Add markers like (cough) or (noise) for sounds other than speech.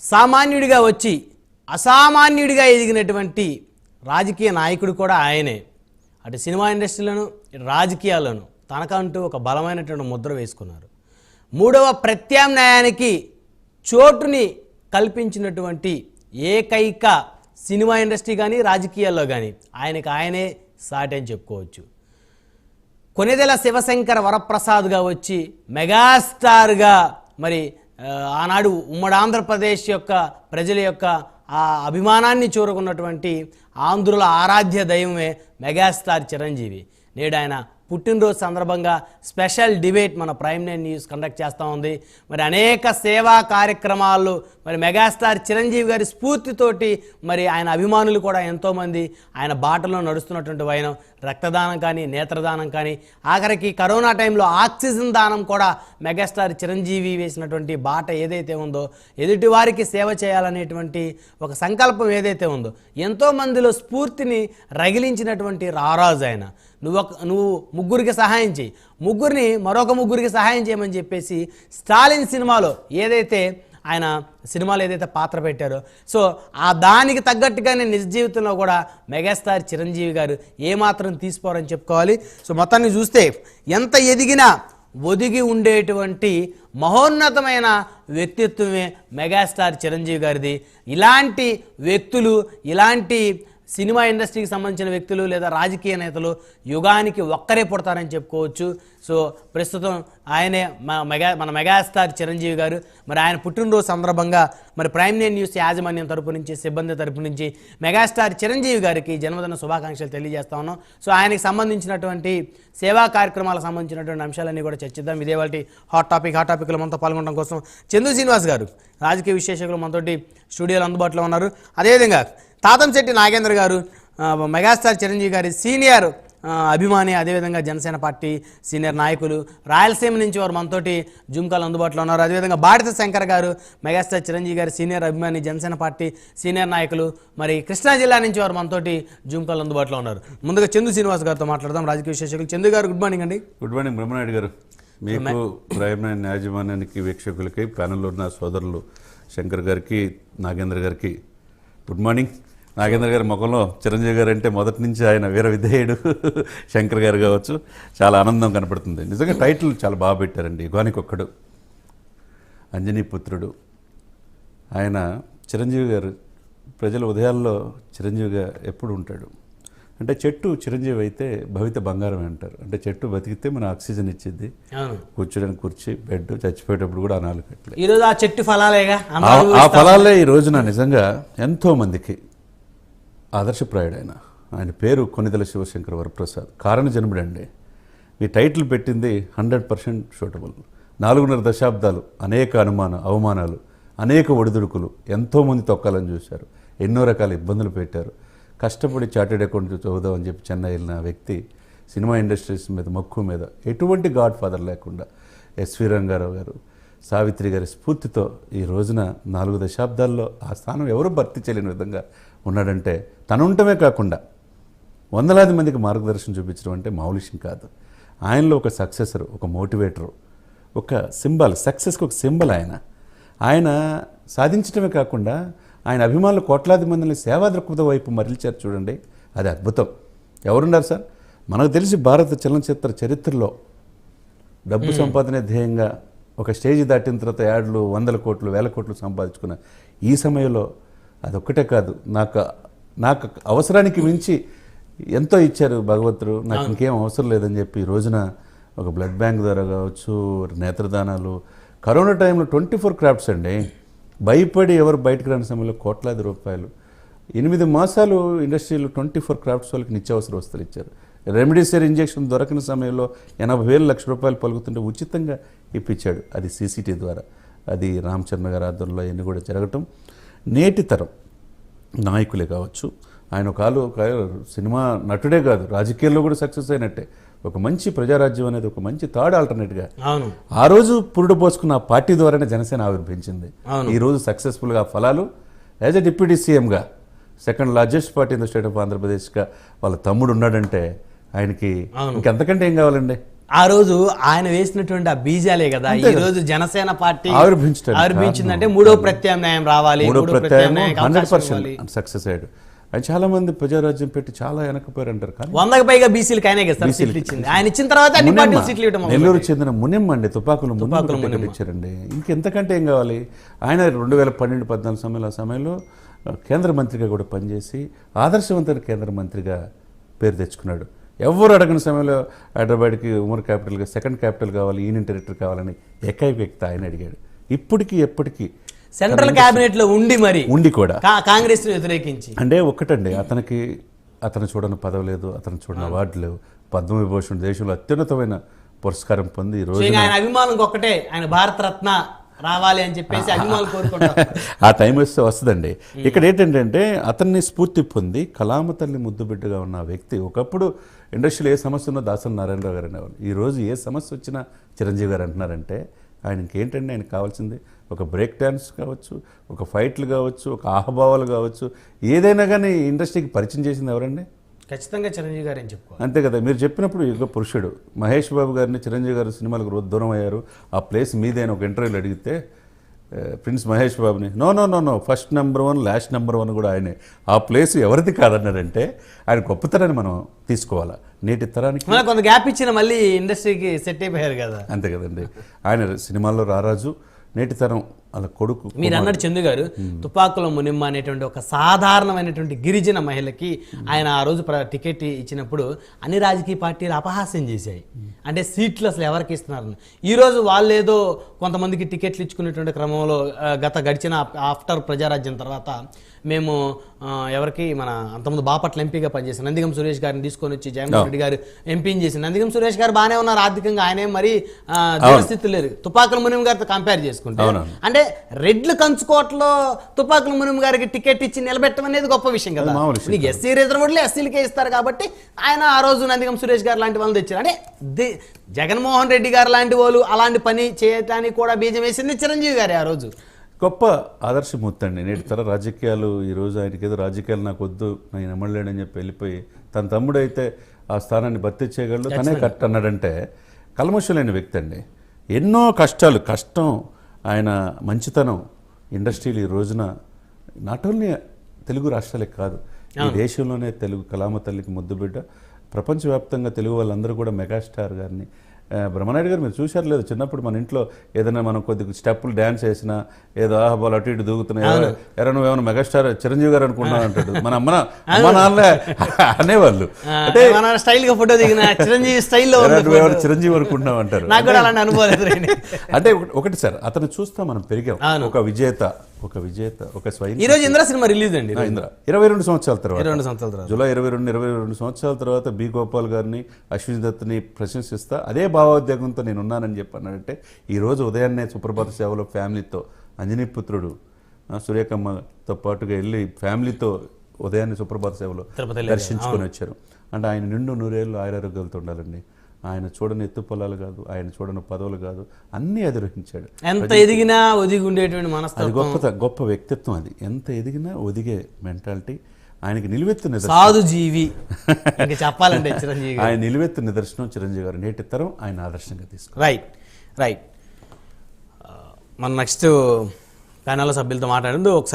సామాన్యుడిగా వచ్చి అసామాన్యుడిగా ఎదిగినటువంటి రాజకీయ నాయకుడు కూడా ఆయనే. అటు సినిమా ఇండస్ట్రీలోను ఇటు రాజకీయాల్లోను తనకంటూ ఒక బలమైనటువంటి ముద్ర వేసుకున్నారు. మూడవ ప్రత్యామ్నాయానికి చోటుని కల్పించినటువంటి ఏకైక సినిమా ఇండస్ట్రీ కానీ రాజకీయాల్లో కానీ ఆయనకు ఆయనే సాటి అని చెప్పుకోవచ్చు. కొనిదెల శివశంకర వరప్రసాద్గా వచ్చి మెగాస్టార్గా మరి ఆనాడు ఉమ్మడి ఆంధ్రప్రదేశ్ యొక్క ప్రజల యొక్క ఆ అభిమానాన్ని చూరుకున్నటువంటి ఆంధ్రుల ఆరాధ్య దైవమే మెగాస్టార్ చిరంజీవి నేడు ఆయన పుట్టినరోజు సందర్భంగా స్పెషల్ డిబేట్ మన ప్రైమ్ నైన్ న్యూస్ కండక్ట్ చేస్తూ ఉంది. మరి అనేక సేవా కార్యక్రమాలు మరి మెగాస్టార్ చిరంజీవి గారి స్ఫూర్తితోటి మరి ఆయన అభిమానులు కూడా ఎంతోమంది ఆయన బాటలో నడుస్తున్నటువంటి వైనం. రక్తదానం కానీ నేత్రదానం కానీ ఆఖరికి కరోనా టైంలో ఆక్సిజన్ దానం కూడా మెగాస్టార్ చిరంజీవి వేసినటువంటి బాట ఏదైతే ఉందో ఎదుటి వారికి సేవ చేయాలనేటువంటి ఒక సంకల్పం ఏదైతే ఉందో ఎంతోమందిలో స్ఫూర్తిని రగిలించినటువంటి రారాజు ఆయన. నువ్వు ఒక నువ్వు ముగ్గురికి సహాయం చేయి. ముగ్గురిని మరొక ముగ్గురికి సహాయం చేయమని చెప్పేసి స్టాలిన్ సినిమాలో ఏదైతే ఆయన సినిమాలో ఏదైతే పాత్ర పెట్టారో సో ఆ దానికి తగ్గట్టుగానే నిజ జీవితంలో కూడా మెగాస్టార్ చిరంజీవి గారు ఏమాత్రం తీసుకోరని చెప్పుకోవాలి. సో మొత్తాన్ని చూస్తే ఎంత ఎదిగినా ఒదిగి ఉండేటువంటి మహోన్నతమైన వ్యక్తిత్వమే మెగాస్టార్ చిరంజీవి గారిది. ఇలాంటి వ్యక్తులు ఇలాంటి సినిమా ఇండస్ట్రీకి సంబంధించిన వ్యక్తులు లేదా రాజకీయ నేతలు యుగానికి ఒక్కరే పుడతారని చెప్పుకోవచ్చు. సో ప్రస్తుతం ఆయనే మా మెగా మన మెగాస్టార్ చిరంజీవి గారు మరి ఆయన పుట్టినరోజు సందర్భంగా మరి ప్రైమ్ నైన్ న్యూస్ యాజమాన్యం తరపు నుంచి సిబ్బంది తరపు నుంచి మెగాస్టార్ చిరంజీవి గారికి జన్మదిన శుభాకాంక్షలు తెలియజేస్తా ఉన్నాం. సో ఆయనకి సంబంధించినటువంటి సేవా కార్యక్రమాలకు సంబంధించినటువంటి అంశాలన్నీ కూడా చర్చిద్దాం. ఇదే వాటి హాట్ టాపిక్. హాట్ టాపిక్లో మనతో పాల్గొనడం కోసం చందు శ్రీనివాస్ గారు రాజకీయ విశ్లేషకులు మనతోటి స్టూడియోలో అందుబాటులో ఉన్నారు. అదేవిధంగా తాతంశెట్టి నాగేంద్ర గారు మెగాస్టార్ చిరంజీవి గారి సీనియర్ అభిమాని అదేవిధంగా జనసేన పార్టీ సీనియర్ నాయకులు రాయలసీమ నుంచి వారు మనతోటి జుమ్కాలు అందుబాటులో ఉన్నారు. అదేవిధంగా బాడిత శంకర్ గారు మెగాస్టార్ చిరంజీవి గారి సీనియర్ అభిమాని జనసేన పార్టీ సీనియర్ నాయకులు మరి కృష్ణా జిల్లా నుంచి వారు మనతోటి జుమ్కాలు అందుబాటులో ఉన్నారు. ముందుగా చందు శ్రీనివాస్ గారితో మాట్లాడదాం. రాజకీయ విశేషకులు చందు గారు గుడ్ మార్నింగ్ అండి. గుడ్ మార్నింగ్ బ్రహ్మనాయుడు గారు. మీకు ప్రైమ్ నైన్ యాజమాన్యానికి వీక్షకులకి ప్యానెల్లో ఉన్న సోదరులు శంకర్ గారికి నాగేంద్ర గారికి గుడ్ మార్నింగ్ నాగేంద్ర గారి ముఖంలో చిరంజీవి గారు అంటే మొదటి నుంచి ఆయన వీర విధేయుడు (laughs) శంకర్ గారు కావచ్చు. చాలా ఆనందం కనపడుతుంది. నిజంగా టైటిల్ చాలా బాగా పెట్టారండి. యుగానికి ఒక్కడు అంజనీ పుత్రుడు. ఆయన చిరంజీవి గారు ప్రజల ఉదయాల్లో చిరంజీవిగా ఎప్పుడు ఉంటాడు? అంటే చెట్టు చిరంజీవి అయితే భవిత బంగారం అంటారు. అంటే చెట్టు బతికితే మన ఆక్సిజన్ ఇచ్చింది. కూర్చోడానికి కుర్చీ బెడ్ చచ్చిపోయేటప్పుడు కూడా ఆ నాలుగు కట్టలే. ఈరోజు ఆ చెట్టు ఫలాలేగా? ఆ ఫలాలే ఈ రోజున నిజంగా ఎంతో మందికి. ఆదర్శప్రాయుడు ఆయన ఆయన పేరు కొనిదల శివశంకర్ వరప్రసాద్. కారణ జన్ముడండి. మీ టైటిల్ పెట్టింది హండ్రెడ్ పర్సెంట్ షూటబుల్. నాలుగున్నర దశాబ్దాలు అనేక అనుమాన అవమానాలు అనేక ఒడిదుడుకులు ఎంతోమంది తొక్కాలని చూశారు. ఎన్నో రకాల ఇబ్బందులు పెట్టారు. కష్టపడి చార్టెడ్ అకౌంట్ చదువుదామని చెప్పి చెన్నై వెళ్ళిన వ్యక్తి సినిమా ఇండస్ట్రీస్ మీద మక్కువ మీద ఎటువంటి గాడ్ ఫాదర్ లేకుండా ఎస్వి రంగారావు గారు సావిత్రి గారి స్ఫూర్తితో ఈ రోజున నాలుగు దశాబ్దాల్లో ఆ స్థానం ఎవరు భర్తీ చేయలేని విధంగా ఉన్నాడంటే తను ఉండటమే కాకుండా వందలాది మందికి మార్గదర్శనం చూపించడం అంటే మామూలు కాదు. ఆయనలో ఒక సక్సెసర్ ఒక మోటివేటరు ఒక సింబల్ సక్సెస్కి ఒక సింబల్ ఆయన. ఆయన సాధించడమే కాకుండా ఆయన అభిమానులు కోట్లాది మందిని సేవా దృక్పథం వైపు మరల్చారు చూడండి అది అద్భుతం. ఎవరున్నారు సార్? మనకు తెలిసి భారత చలనచిత్ర చరిత్రలో డబ్బు సంపాదనే ధ్యేయంగా ఒక స్టేజ్ దాటిన తర్వాత యాడ్లు వందల కోట్లు వేల కోట్లు సంపాదించుకున్న ఈ సమయంలో అదొక్కటే కాదు నాకు నాకు అవసరానికి మించి ఎంతో ఇచ్చారు భగవంతుడు. నాకు ఇంకేం అవసరం లేదని చెప్పి ఈ రోజున ఒక బ్లడ్ బ్యాంక్ ద్వారా కావచ్చు నేత్రదానాలు. కరోనా టైంలో ట్వంటీ ఫోర్ క్రాఫ్ట్స్ అండి. భయపడి ఎవరు బయటకు రాని సమయంలో కోట్లాది రూపాయలు. ఎనిమిది మాసాలు ఇండస్ట్రీలో ట్వంటీ ఫోర్ క్రాఫ్ట్స్ వాళ్ళకి నిత్యావసర వస్తువులు ఇచ్చారు. రెమెడీసియర్ ఇంజెక్షన్ దొరకని సమయంలో ఎనభై వేల లక్ష రూపాయలు పలుకుతుంటే ఉచితంగా ఇప్పించాడు. అది సీసీటీ ద్వారా. అది రామచంద్ర గారి ఆధ్వర్యంలో ఇవన్నీ కూడా జరగటం నేటి తరం. నాయకులే కావచ్చు. ఆయన ఒక సినిమా నటుడే కాదు రాజకీయాల్లో కూడా సక్సెస్ అయినట్టే. ఒక మంచి ప్రజారాజ్యం అనేది ఒక మంచి థర్డ్ ఆల్టర్నేట్గా. అవును. ఆ రోజు పురుడు పోసుకున్న ఆ పార్టీ ద్వారానే జనసేన ఆవిర్భించింది. ఈ రోజు సక్సెస్ఫుల్గా ఫలాలు యాజ్ ఎ డిప్యూటీ సీఎంగా second largest party in the state of ఆంధ్రప్రదేశ్గా వాళ్ళ తమ్ముడు ఉన్నాడంటే ఆయనకి ఇంకెంతకంటే ఏం కావాలండి? ఆ రోజు ఆయన వేసినటువంటి ఆ బీజాలే కదా ఈ రోజు జనసేన పార్టీ ఆవిర్భించిందంటే మూడో ప్రత్యామ్నాయం రావాలి మూడో సక్సెస్ అయ్యాడు. ఆయన చాలా మంది ప్రజారాజ్యం పెట్టి చాలా వెనకపోయారు అంటారు కానీ వందకు పైగా బీసీలకు ఆయనే కదా సార్ సీట్లు ఇచ్చింది. ఆయన ఇచ్చిన తర్వాత అన్ని మునియమ్మ, పార్టీలు సీట్లు ఇవ్వడం నెల్లూరు చెందిన మునిమ్మ అండి తుపాకులు ఇచ్చారండి. ఇంకెంతకంటే ఏం కావాలి? ఆయన రెండు వేల పన్నెండు పద్నాలుగు సమయంలో ఆ సమయంలో కేంద్ర మంత్రిగా కూడా పనిచేసి ఆదర్శవంతమైన కేంద్ర మంత్రిగా పేరు తెచ్చుకున్నాడు. ఎవరు అడగని సమయంలో హైదరాబాద్కి ఉమర్ క్యాపిటల్గా సెకండ్ క్యాపిటల్ కావాలి యూనియన్ టెరిటరీ కావాలని ఏకైక వ్యక్తి ఆయన అడిగాడు. ఇప్పటికీ ఎప్పటికీ సెంట్రల్ కేబినెట్లో ఉండి మరి ఉండి కూడా కాంగ్రెస్ను వ్యతిరేకించి. అంటే ఒక్కటండి అతనికి అతను చూడని పదవి లేదు అతను చూడని అవార్డు లేవు. పద్మవిభూషణ్ దేశంలో అత్యున్నతమైన పురస్కారం పొంది ఈ రోజు ఆయన అభిమానం ఒక్కటే ఆయన భారత రత్న రావాలి అని చెప్పేసి అభిమానులు కోరుకుంటారు. ఆ టైం వస్తే వస్తుందండి. ఇక్కడ ఏంటంటే అతన్ని స్ఫూర్తి పొంది కలామ తల్లి ముద్దు బిడ్డగా ఉన్న వ్యక్తి ఒకప్పుడు ఇండస్ట్రీలో ఏ సమస్య ఉన్నా దాసరి నారాయణరావు గారు అనేవాళ్ళు. ఈ రోజు ఏ సమస్య వచ్చినా చిరంజీవి గారు అంటున్నారంటే ఆయనకి ఏంటంటే ఆయనకు కావాల్సింది? ఒక బ్రేక్ డ్యాన్స్ కావచ్చు ఒక ఫైట్లు కావచ్చు ఒక ఆహభావాలు కావచ్చు ఏదైనా కానీ ఇండస్ట్రీకి పరిచయం చేసింది ఎవరండి? ఖచ్చితంగా చిరంజీవి గారు అని చెప్పుకోవాలి? అంతే కదా మీరు చెప్పినప్పుడు యుగ పురుషుడు. మహేష్ బాబు గారిని చిరంజీవి గారు సినిమాలకు దూరం అయ్యారు. ఆ ప్లేస్ మీదే అని ఒక ఇంటర్వ్యూలో అడిగితే ప్రిన్స్ మహేష్ బాబుని. No no no no first number one last number one కూడా ఆయనే. ఆ ప్లేస్ ఎవరిది కాదన్నాడంటే ఆయన గొప్పతనాన్ని మనం తీసుకోవాలా. నేటి తరానికి కొంత గ్యాప్ ఇచ్చిన మళ్ళీ ఇండస్ట్రీకి సెట్ అయిపోయారు కదా. అంతే కదండి. ఆయన సినిమాల్లో రారాజు. నేటి తరం వాళ్ళ కొడుకు మీరు అన్నట్టు చందు గారు తుపాకుల మునిమ్మ అనేటువంటి ఒక సాధారణమైనటువంటి గిరిజన మహిళకి ఆయన ఆ రోజు టికెట్ ఇచ్చినప్పుడు అన్ని రాజకీయ పార్టీలు అపహాస్యం చేశాయి. అంటే సీట్లు అసలు ఎవరికి ఇస్తున్నారని. ఈ రోజు వాళ్ళు ఏదో కొంతమందికి టికెట్లు ఇచ్చుకునేటువంటి క్రమంలో గత గడిచిన ఆఫ్టర్ ప్రజారాజ్యం తర్వాత మేము ఎవరికి మన అంతకుముందు బాపట్ల ఎంపీగా పనిచేసిన నందిగం సురేష్ గారిని తీసుకొని వచ్చి జగన్మోహన్ రెడ్డి గారు ఎంపీని చేసి నందిగం సురేష్ గారు బాగానే ఉన్నారు ఆర్థికంగా. ఆయనే మరి స్థితి లేదు. తుపాకుల మునిం గారితో కంపేర్ చేసుకుంటే. అంటే రెడ్లు కంచుకోటలో తుపాకుల మునిం గారికి టికెట్ ఇచ్చి నిలబెట్టడం అనేది గొప్ప విషయం కదా. నీకు ఎస్సీ రిజర్వ్డ్లు ఎస్సీలకే ఇస్తారు కాబట్టి ఆయన ఆ రోజు నందిగం సురేష్ గారు లాంటి వాళ్ళని తెచ్చారు. అంటే జగన్మోహన్ రెడ్డి గారు లాంటి వాళ్ళు అలాంటి పని చేయడానికి కూడా బీజం వేసింది చిరంజీవి గారే ఆ రోజు. గొప్ప ఆదర్శమూర్తి అండి. నేటి తర రాజకీయాలు ఈరోజు ఆయనకి ఏదో రాజకీయాలు నాకు వద్దు నేను ఎమ్మలేడని చెప్పి వెళ్ళిపోయి తన తమ్ముడు అయితే ఆ స్థానాన్ని భర్తీ చేయగలడు తనే కరెక్ట్ అన్నాడంటే కల్మషం లేని వ్యక్తి అండి. ఎన్నో కష్టాలు కష్టం ఆయన మంచితనం ఇండస్ట్రీలు ఈ రోజున నాట్ ఓన్లీ తెలుగు రాష్ట్రాలే కాదు ఈ దేశంలోనే తెలుగు కలామ తల్లికి ముద్దు బిడ్డ ప్రపంచవ్యాప్తంగా తెలుగు వాళ్ళందరూ కూడా మెగాస్టార్ గారిని బ్రహ్మనాయుడు గారు మీరు చూశారు లేదు? చిన్నప్పుడు మన ఇంట్లో ఏదైనా మనం కొద్దిగా స్టెప్పులు డ్యాన్స్ వేసినా ఏదో ఆహబాలు అటు ఇటు దూకుతున్నాయి ఎరా నువ్వేమైనా మెగాస్టార్ చిరంజీవి గారు అనుకుంటున్నావు అంటాడు. మన అమ్మ (laughs) అమ్మ నాన్నలే అనేవాళ్ళు. అంటే మన స్టైల్గా ఫోటో దిగిన చిరంజీవి స్టైల్లో నువ్వేమైనా చిరంజీవి అనుకుంటున్నావు అంటారు. నాకు కూడా అలాంటి అనుభవం ఎదురైంది. అంటే ఒకటి- సార్ అతను చూస్తా మనం పెరిగాం. ఒక విజేత. ఒక విజేత ఒక స్వయం ఈ రోజు ఇంద్ర సినిమా రిలీజ్ అండి ఇంద్ర. ఇరవై రెండు సంవత్సరాల తర్వాత. ఇరవై రెండు సంవత్సరాల తర్వాత. జూలై ఇరవై రెండు ఇరవై రెండు సంవత్సరాల తర్వాత బి గోపాల్ గారిని అశ్విని దత్ని ప్రశంసిస్తా. అదే భావోద్వేగంతో నేను ఉన్నానని చెప్పి అన్నాడంటే ఈ రోజు ఉదయాన్నే సుప్రభాత సేవలో ఫ్యామిలీతో అంజనీ పుత్రుడు ఆ, సూర్యకమ్మతో పాటుగా వెళ్ళి ఫ్యామిలీతో ఉదయాన్నే సుప్రభాత సేవలో. దర్శించుకొని వచ్చారు. అంటే ఆయన నిండు నూరేళ్ళు ఆయురారోగ్యాలతో ఉండాలండి. ఆయన చూడని ఎత్తు పొలాలు కాదు ఆయన చూడని పదవులు కాదు అన్నీ అధిరోహించాడు. ఎంత ఎదిగినా ఒదిగి ఉండేటువంటి మనస్తత్వం. గొప్ప గొప్ప వ్యక్తిత్వం అది. ఎంత ఎదిగినా ఒదిగే మెంటాలిటీ ఆయనకి నిలువెత్తు నిదర్శనం. సాధు జీవి చెప్పాలంటే చిరంజీవి. ఆయన నిలువెత్తు నిదర్శనం చిరంజీవి గారు. నేటి తరం ఆయన ఆదర్శంగా తీసుకు రైట్ రైట్ మన నెక్స్ట్ ప్యానల్ సభ్యులతో మాట్లాడింది ఒకసారి